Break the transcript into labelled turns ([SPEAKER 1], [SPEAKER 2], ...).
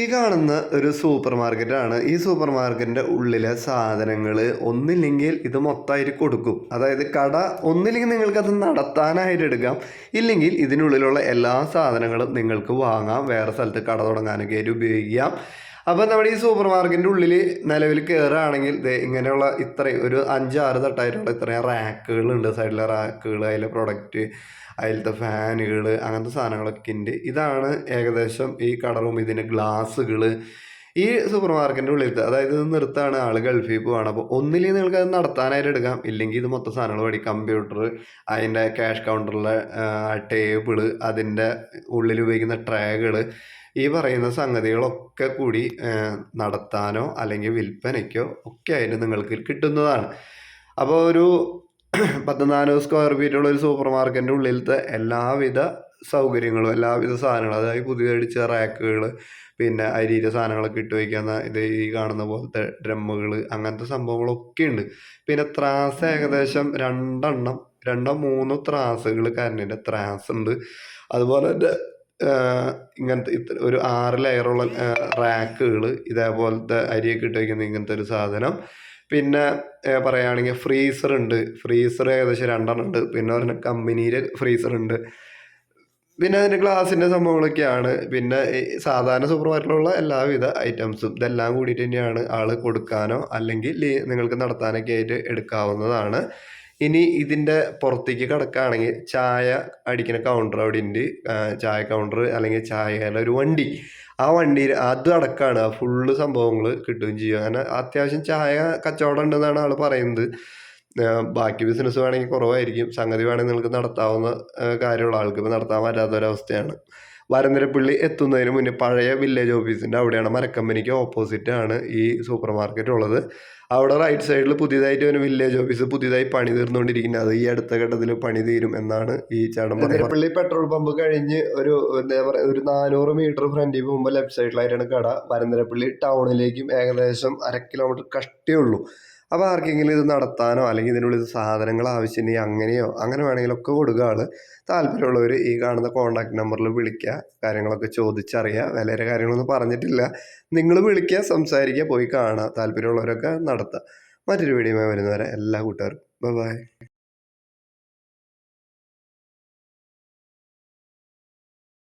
[SPEAKER 1] ഈ കാണുന്ന ഒരു സൂപ്പർ മാർക്കറ്റാണ് ഈ സൂപ്പർ മാർക്കറ്റിന്റെ ഉള്ളിലെ സാധനങ്ങൾ ഒന്നില്ലെങ്കിൽ ഇത് മൊത്തമായിട്ട് കൊടുക്കും. അതായത് കട ഒന്നില്ലെങ്കിൽ നിങ്ങൾക്കത് നടത്താനായിട്ട് എടുക്കാം. ഇല്ലെങ്കിൽ ഇതിനുള്ളിലുള്ള എല്ലാ സാധനങ്ങളും നിങ്ങൾക്ക് വാങ്ങാം. വേറെ സ്ഥലത്ത് കട തുടങ്ങാനൊക്കെ ആയിട്ട് ഉപയോഗിക്കാം. അപ്പോൾ നമ്മുടെ ഈ സൂപ്പർ മാർക്കറ്റിന്റെ ഉള്ളിൽ നിലവിൽ കയറുകയാണെങ്കിൽ ഇങ്ങനെയുള്ള ഇത്രയും ഒരു അഞ്ചാറ് തട്ടായിട്ടുള്ള ഇത്രയും റാക്കുകളുണ്ട്. സൈഡിലെ റാക്കുകൾ അതിലെ പ്രൊഡക്റ്റ് അതിലത്തെ ഫാനുകൾ അങ്ങനത്തെ സാധനങ്ങളൊക്കെ ഉണ്ട് ഇതാണ് ഏകദേശം ഈ കട റൂം ഇതിന്റെ ഗ്ലാസ്സുകൾ ഈ സൂപ്പർ മാർക്കറ്റിന്റെ ഉള്ളിലത്തെ അതായത് ഇത് നിർത്താണ് ആൾ ഗൾഫിൽ പോവാണ്. അപ്പോൾ ഒന്നില്ലെങ്കിൽ നിങ്ങൾക്ക് അത് നടത്താനായിട്ട് എടുക്കാം. ഇല്ലെങ്കിൽ ഇത് മൊത്തം സാധനങ്ങൾ വഴി കമ്പ്യൂട്ടർ അതിന്റെ ക്യാഷ് കൗണ്ടറിലെ ടേബിൾ അതിന്റെ ഉള്ളിൽ ഉപയോഗിക്കുന്ന ട്രേകൾ ഈ പറയുന്ന സംഗതികളൊക്കെ കൂടി നടത്താനോ അല്ലെങ്കിൽ വിൽപ്പനയ്ക്കോ ഒക്കെ ആയിട്ട് നിങ്ങൾക്ക് കിട്ടുന്നതാണ്. അപ്പോൾ ഒരു പത്ത് നാനൂറ് സ്ക്വയർ ഫീറ്റുള്ള ഒരു സൂപ്പർ മാർക്കറ്റിന്റെ ഉള്ളിലത്തെ എല്ലാവിധ സൗകര്യങ്ങളും എല്ലാവിധ സാധനങ്ങളും അതായത് പുതിയ അടിച്ച റാക്കുകൾ പിന്നെ അരിയുടെ സാധനങ്ങളൊക്കെ ഇട്ട് വയ്ക്കുന്ന ഇത് ഈ കാണുന്ന പോലത്തെ ഡ്രമ്മുകൾ അങ്ങനത്തെ സംഭവങ്ങളൊക്കെ ഉണ്ട്. പിന്നെ ത്രാസ് ഏകദേശം രണ്ടെണ്ണം രണ്ടോ മൂന്നോ ത്രാസുകൾ കരണ്ടിന്റെ ത്രാസ് ഉണ്ട് അതുപോലെ തന്നെ ഇങ്ങനത്തെ ഒരു ആറ് ലെയറുള്ള റാക്കുകൾ ഇതേപോലത്തെ അരിയൊക്കെ ഇട്ട് വയ്ക്കുന്ന ഇങ്ങനത്തെ ഒരു സാധനം. പിന്നെ പറയുകയാണെങ്കിൽ ഫ്രീസർ ഉണ്ട് ഫ്രീസർ ഏകദേശം രണ്ടെണ്ണം ഉണ്ട്. പിന്നെ പറഞ്ഞ കമ്പനിയുടെ ഫ്രീസർ ഉണ്ട് പിന്നെ അതിന്റെ ഗ്ലാസിന്റെ സംഭവങ്ങളൊക്കെയാണ്. പിന്നെ സാധാരണ സൂപ്പർ മാർക്കറ്റിലുള്ള എല്ലാവിധ ഐറ്റംസും. ഇതെല്ലാം കൂടിയിട്ട് തന്നെയാണ് ആൾ കൊടുക്കാനോ അല്ലെങ്കിൽ നിങ്ങൾക്ക് നടത്താനൊക്കെ ആയിട്ട് എടുക്കാവുന്നതാണ്. ഇനി ഇതിന്റെ പുറത്തേക്ക് കിടക്കുകയാണെങ്കിൽ ചായ അടിക്കുന്ന കൗണ്ടർ അവിടെ ഉണ്ട്. ചായ കൗണ്ടർ അല്ലെങ്കിൽ ചായ ഒരു വണ്ടി. ആ വണ്ടിയിൽ അത് അടക്കമാണ് ഫുള്ള് സംഭവങ്ങൾ കിട്ടുകയും ചെയ്യും അങ്ങനെ അത്യാവശ്യം ചായ കച്ചവടം ഉണ്ടെന്നാണ് ആൾ പറയുന്നത്. ബാക്കി ബിസിനസ് വേണമെങ്കിൽ കുറവായിരിക്കും. സംഗതി വേണമെങ്കിൽ നിങ്ങൾക്ക് നടത്താവുന്ന കാര്യമുള്ള ആൾക്ക് ഇപ്പോൾ നടത്താൻ പറ്റാത്തൊരവസ്ഥയാണ്. വരന്തരപ്പള്ളി എത്തുന്നതിന് മുന്നേ പഴയ വില്ലേജ് ഓഫീസിന്റെ അവിടെയാണ് മരക്കമ്പനിക്ക് ഓപ്പോസിറ്റാണ് ആണ് ഈ സൂപ്പർ മാർക്കറ്റ് ഉള്ളത്. അവിടെ റൈറ്റ് സൈഡിൽ പുതിയതായിട്ട് ഒരു വില്ലേജ് ഓഫീസ് പുതിയതായി പണി തീർന്നുകൊണ്ടിരിക്കുന്നത് അത് ഈ അടുത്ത ഘട്ടത്തിൽ പണി തീരും എന്നാണ് ഈ ചേട്ടൻ വരന്തരപ്പള്ളി പെട്രോൾ പമ്പ് കഴിഞ്ഞ് ഒരു എന്താ പറയുക ഒരു നാനൂറ് മീറ്റർ ഫ്രണ്ടിൽ പോകുമ്പോൾ ലെഫ്റ്റ് സൈഡിലായിട്ടാണ് കട. വരന്തരപ്പള്ളി ടൗണിലേക്കും ഏകദേശം അര കിലോമീറ്റർ കഷ്ടേ ഉള്ളൂ. അപ്പോൾ ആർക്കെങ്കിലും ഇത് നടത്താനോ അല്ലെങ്കിൽ ഇതിനുള്ളിൽ സാധനങ്ങൾ ആവശ്യമുണ്ടെങ്കിൽ അങ്ങനെയോ അങ്ങനെ വേണമെങ്കിലൊക്കെ കൊടുക്കുക ആൾ താല്പര്യമുള്ളവർ ഈ കാണുന്ന കോൺടാക്ട് നമ്പറിൽ വിളിക്കുക കാര്യങ്ങളൊക്കെ ചോദിച്ചറിയുക വിലയുടെ കാര്യങ്ങളൊന്നും പറഞ്ഞിട്ടില്ല. നിങ്ങൾ വിളിക്കുക സംസാരിക്കുക പോയി കാണുക താല്പര്യമുള്ളവരൊക്കെ നടത്തുക. മറ്റൊരു വീഡിയോ വരുന്നവരെ എല്ലാ കൂട്ടുകാർക്കും. ബൈ